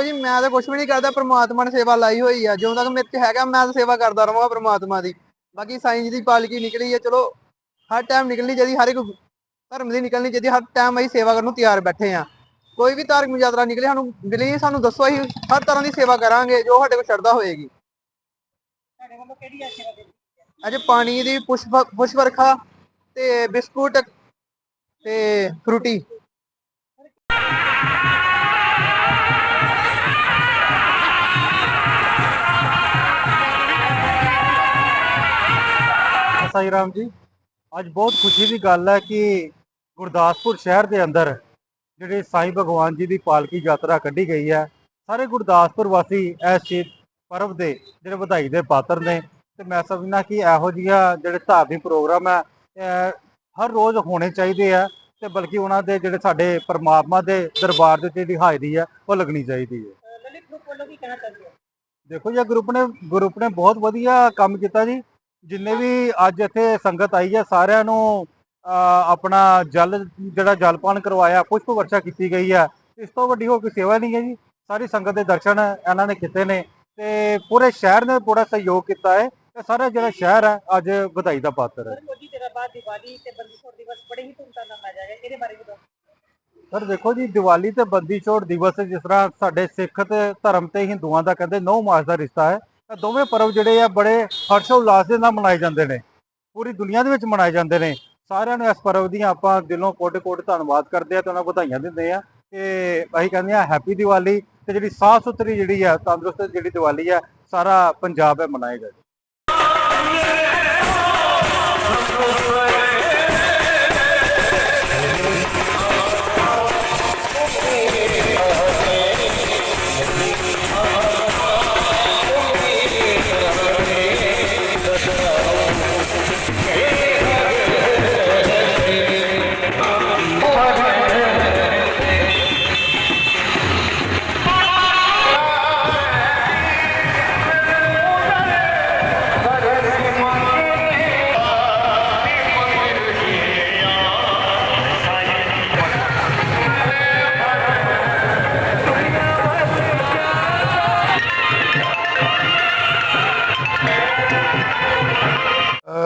ਦੇਖੋ ਜੀ ਮੈਂ ਤਾਂ ਕੁਝ ਵੀ ਨਹੀਂ ਕਰਦਾ ਪ੍ਰਮਾਤਮਾ ਨੇ ਸੇਵਾ ਲਾਈ ਹੋਈ ਆ। ਜਿਉਂ ਤੱਕ ਮੇਰੇ 'ਚ ਹੈਗਾ ਮੈਂ ਤਾਂ ਸੇਵਾ ਕਰਦਾ ਰਹਾਂਗਾ ਪ੍ਰਮਾਤਮਾ ਦੀ। ਬਾਕੀ ਜੀ ਦੀ ਪਾਲਕੀ ਨਿਕਲੀ ਹੈ ਚਲੋ ਹਰ ਟਾਈਮ ਨਿਕਲਣੀ ਚਾਹੀਦੀ ਹਰ ਇੱਕ ਧਰਮ ਦੀ ਨਿਕਲਣੀ ਚਾਹੀਦੀ ਹਰ ਟਾਈਮ ਅਸੀਂ ਸੇਵਾ ਕਰਨ ਨੂੰ ਤਿਆਰ ਬੈਠੇ ਆ। ਕੋਈ ਵੀ ਧਾਰਮਿਕ ਯਾਤਰਾ ਨਿਕਲੇ ਸਾਨੂੰ ਮਿਲੀ ਸਾਨੂੰ ਦੱਸੋ ਅਸੀਂ ਹਰ ਤਰ੍ਹਾਂ ਦੀ ਸੇਵਾ ਕਰਾਂਗੇ ਜੋ ਸਾਡੇ ਕੋਲ ਸ਼ਰਧਾ ਹੋਏਗੀ। ਵੱਲੋਂ ਕਿਹੜੀ ਅੱਜ ਪਾਣੀ ਦੀ ਪੁਸ਼ਪ ਪੁਸ਼ਪ ਵਰਖਾ ਤੇ ਬਿਸਕੁਟ ਤੇ ਫਰੂਟੀ। ਸਾਈ ਰਾਮ ਜੀ ਅੱਜ ਬਹੁਤ ਖੁਸ਼ੀ ਦੀ ਗੱਲ ਹੈ ਕਿ ਗੁਰਦਾਸਪੁਰ ਸ਼ਹਿਰ ਦੇ ਅੰਦਰ ਜਿਹੜੇ ਸਾਈਂ ਭਗਵਾਨ ਜੀ ਦੀ ਪਾਲਕੀ ਯਾਤਰਾ ਕੱਢੀ ਗਈ ਹੈ। ਸਾਰੇ ਗੁਰਦਾਸਪੁਰ ਵਾਸੀ ਇਸ ਚੀਜ਼ ਪਰਵ ਦੇ ਜਿਹੜੇ ਵਧਾਈ ਦੇ ਪਾਤਰ ਨੇ ਤੇ ਮੈਂ ਸਮਝਦਾ ਕਿ ਇਹੋ ਜਿਹੀਆਂ ਜਿਹੜੇ ਧਾਰਮਿਕ ਪ੍ਰੋਗਰਾਮ ਹੈ ਹਰ ਰੋਜ਼ ਹੋਣੇ ਚਾਹੀਦੇ ਆ ਤੇ ਬਲਕਿ ਉਹਨਾਂ ਦੇ ਜਿਹੜੇ ਸਾਡੇ ਪਰਮਾਤਮਾ ਦੇ ਦਰਬਾਰ ਦੇ ਉੱਤੇ ਜਿਹੜੀ ਹਾਜ਼ਰੀ ਹੈ ਉਹ ਲੱਗਣੀ ਚਾਹੀਦੀ ਹੈ। ਅਹ ਲਲਿਤ ਗਰੁੱਪ ਵੱਲੋਂ ਕੀ ਕਹਿਣਾ ਚਾਹੁੰਦੇ ਹੋ? ਦੇਖੋ ਜੀ ਗਰੁੱਪ ਨੇ ਗਰੁੱਪ ਨੇ ਬਹੁਤ ਵਧੀਆ ਕੰਮ ਕੀਤਾ ਜੀ। ਜਿੰਨੇ ਵੀ ਅੱਜ ਇੱਥੇ ਸੰਗਤ ਆਈ ਹੈ ਸਾਰਿਆਂ ਨੂੰ ਆਪਣਾ ਜਲ ਜਿਹੜਾ ਜਲਪਾਨ ਕਰਵਾਇਆ ਪੁਸ਼ਪ ਵਰਸ਼ਾ ਕੀਤੀ ਗਈ ਹੈ। ਇਸ ਤੋਂ ਵੱਡੀ ਹੋਰ ਕੋਈ ਸੇਵਾ ਨਹੀਂ ਹੈ ਜੀ। ਸਾਰੀ ਸੰਗਤ ਦੇ ਦਰਸ਼ਨ ਇਹਨਾਂ ਨੇ ਕੀਤੇ ਨੇ ਤੇ ਪੂਰੇ ਸ਼ਹਿਰ ਨੇ ਬੜਾ ਸਹਿਯੋਗ ਕੀਤਾ ਹੈ ਤੇ ਸਾਰਾ ਜਿਹੜਾ ਸ਼ਹਿਰ ਹੈ ਅੱਜ ਵਧਾਈ ਦਾ ਪਾਤਰ ਹੈ। ਸਰ ਕੁਝ ਹੀ ਦਿਨਾਂ ਬਾਅਦ ਦੀਵਾਲੀ ਤੇ ਬੰਦੀ ਛੋੜ ਦਿਵਸ ਬੜੇ ਹੀ ਧੂਮਧਾਮ ਨਾਲ ਮਨਾਇਆ ਜਾਏਗਾ ਇਹਦੇ ਬਾਰੇ ਵੀ ਦੱਸੋ। ਸਰ ਦੇਖੋ ਜੀ ਦੀਵਾਲੀ ਤੇ ਬੰਦੀ ਛੋੜ ਦਿਵਸ ਜਿਸ ਤਰ੍ਹਾਂ ਸਾਡੇ ਸਿੱਖ ਤੇ ਧਰਮ ਤੇ ਹਿੰਦੂਆਂ ਦਾ ਕਹਿੰਦੇ ਨੌ ਮਾਸ ਦਾ ਰਿਸ਼ਤਾ ਹੈ ਤਾਂ ਦੋਵੇਂ ਪਰਵ ਜਿਹੜੇ ਆ ਬੜੇ ਹਰਸ਼ ਉਲਾਸ ਦੇ ਨਾਲ ਮਨਾਏ ਜਾਂਦੇ ਨੇ। ਪੂਰੀ ਦੁਨੀਆ ਦੇ ਵਿੱਚ ਮਨਾਏ ਜਾਂਦੇ ਨੇ। ਸਾਰਿਆਂ ਨੂੰ ਇਸ ਪਰਵ ਦੀਆਂ ਆਪਾਂ ਦਿਲੋਂ ਕੋਟ-ਕੋਟ ਧੰਨਵਾਦ ਕਰਦੇ ਆ ਤੇ ਉਹਨਾਂ ਨੂੰ ਵਧਾਈਆਂ ਦਿੰਦੇ ਆ ਕਿ ਅਸੀਂ ਕਹਿੰਦੇ ਆ ਹੈਪੀ ਦੀਵਾਲੀ ਤੇ ਜਿਹੜੀ ਸਾਫ਼ ਸੁਥਰੀ ਜਿਹੜੀ ਆ, ਤੰਦਰੁਸਤ ਜਿਹੜੀ ਦੀਵਾਲੀ ਆ, ਸਾਰਾ ਪੰਜਾਬ ਹੈ ਮਨਾਏਗਾ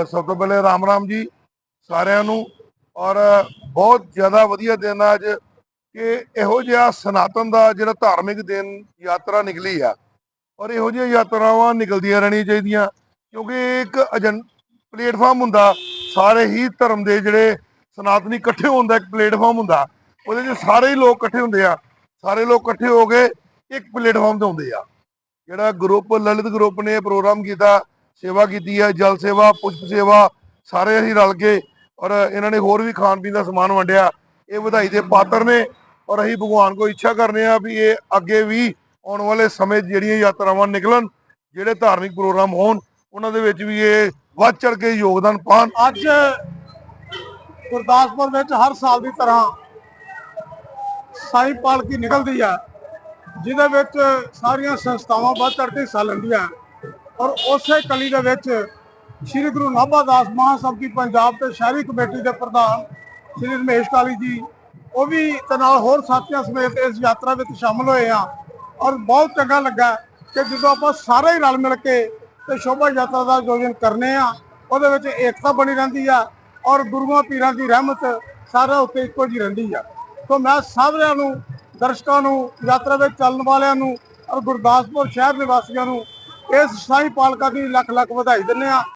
ਸਭ ਤੋਂ ਪਹਿਲੇ ਰਾਮ ਰਾਮ ਜੀ ਸਾਰਿਆਂ ਨੂੰ ਔਰ ਬਹੁਤ ਜ਼ਿਆਦਾ ਵਧੀਆ ਦਿਨ ਆ ਅੱਜ ਕਿ ਇਹੋ ਜਿਹਾ ਸਨਾਤਨ ਦਾ ਜਿਹੜਾ ਧਾਰਮਿਕ ਦਿਨ ਯਾਤਰਾ ਨਿਕਲੀ ਆ ਔਰ ਇਹੋ ਜਿਹੀਆਂ ਯਾਤਰਾਵਾਂ ਨਿਕਲਦੀਆਂ ਰਹਿਣੀਆਂ ਚਾਹੀਦੀਆਂ ਕਿਉਂਕਿ ਇੱਕ ਏਜੰ ਪਲੇਟਫਾਰਮ ਹੁੰਦਾ, ਸਾਰੇ ਹੀ ਧਰਮ ਦੇ ਜਿਹੜੇ ਸਨਾਤਨੀ ਇਕੱਠੇ ਹੋਣ ਦਾ ਇੱਕ ਪਲੇਟਫਾਰਮ ਹੁੰਦਾ, ਉਹਦੇ 'ਚ ਸਾਰੇ ਹੀ ਲੋਕ ਇਕੱਠੇ ਹੁੰਦੇ ਆ, ਸਾਰੇ ਲੋਕ ਇਕੱਠੇ ਹੋ ਕੇ ਇੱਕ ਪਲੇਟਫਾਰਮ ਤੇ ਹੁੰਦੇ ਆ। ਜਿਹੜਾ ਗਰੁੱਪ ਲਲਿਤ ਗਰੁੱਪ ਨੇ ਪ੍ਰੋਗਰਾਮ ਕੀਤਾ ਸੇਵਾ ਕੀਤੀ ਹੈ, ਜਲ ਸੇਵਾ, ਪੁਸ਼ਪ ਸੇਵਾ, ਸਾਰੇ ਅਸੀਂ ਰਲ ਕੇ ਔਰ ਇਹਨਾਂ ਨੇ ਹੋਰ ਵੀ ਖਾਣ ਪੀਣ ਦਾ ਸਮਾਨ ਵੰਡਿਆ। ਇਹ ਵਧਾਈ ਦੇ ਪਾਤਰ ਨੇ ਔਰ ਅਸੀਂ ਭਗਵਾਨ ਕੋ ਇੱਛਾ ਕਰਨੇ ਆ ਵੀ ਇਹ ਅੱਗੇ ਵੀ ਆਉਣ ਵਾਲੇ ਸਮੇਂ ਜਿਹੜੀਆਂ ਯਾਤਰਾਵਾਂ ਨਿਕਲਣ, ਜਿਹੜੇ ਧਾਰਮਿਕ ਪ੍ਰੋਗਰਾਮ ਹੋਣ, ਉਹਨਾਂ ਦੇ ਵਿੱਚ ਵੀ ਇਹ ਵੱਧ ਚੜ ਕੇ ਯੋਗਦਾਨ ਪਾਣ ਅੱਜ ਗੁਰਦਾਸਪੁਰ ਵਿੱਚ ਹਰ ਸਾਲ ਦੀ ਤਰ੍ਹਾਂ ਸਾਈ ਪਾਲਕੀ ਨਿਕਲਦੀ ਆ ਜਿਹਦੇ ਵਿੱਚ ਸਾਰੀਆਂ ਸੰਸਥਾਵਾਂ ਵੱਧ ਚੜ ਕੇ ਹਿੱਸਾ ਲੈਂਦੀਆਂ। ਔਰ ਉਸੇ ਕਲੀ ਦੇ ਵਿੱਚ ਸ੍ਰੀ ਗੁਰੂ ਨਾਭਾ ਦਾਸ ਮਹਾਸਭਾ ਦੀ ਪੰਜਾਬ ਤੇ ਸ਼ਹਿਰੀ ਕਮੇਟੀ ਦੇ ਪ੍ਰਧਾਨ ਸ੍ਰੀ ਰਮੇਸ਼ ਕਾਲੀ ਜੀ, ਉਹ ਵੀ ਤੇ ਨਾਲ ਹੋਰ ਸਾਥੀਆਂ ਸਮੇਤ ਇਸ ਯਾਤਰਾ ਵਿੱਚ ਸ਼ਾਮਲ ਹੋਏ ਆ। ਔਰ ਬਹੁਤ ਚੰਗਾ ਲੱਗਾ ਕਿ ਜਦੋਂ ਆਪਾਂ ਸਾਰੇ ਹੀ ਰਲ ਮਿਲ ਕੇ ਤੇ ਸ਼ੋਭਾ ਯਾਤਰਾ ਦਾ ਆਯੋਜਨ ਕਰਨੇ ਆ, ਉਹਦੇ ਵਿੱਚ ਏਕਤਾ ਬਣੀ ਰਹਿੰਦੀ ਆ ਔਰ ਗੁਰੂਆਂ ਪੀਰਾਂ ਦੀ ਰਹਿਮਤ ਸਾਰਿਆਂ ਉੱਤੇ ਇੱਕੋ ਜਿਹੀ ਰਹਿੰਦੀ ਆ। ਸੋ ਮੈਂ ਸਾਰਿਆਂ ਨੂੰ, ਦਰਸ਼ਕਾਂ ਨੂੰ, ਯਾਤਰਾ ਵਿੱਚ ਚੱਲਣ ਵਾਲਿਆਂ ਨੂੰ ਔਰ ਗੁਰਦਾਸਪੁਰ ਸ਼ਹਿਰ ਨਿਵਾਸੀਆਂ ਨੂੰ ਇਸ ਸਾਈ ਪਾਲਕਾ ਦੀ ਲੱਖ ਲੱਖ ਵਧਾਈ ਦਿੰਦੇ ਆ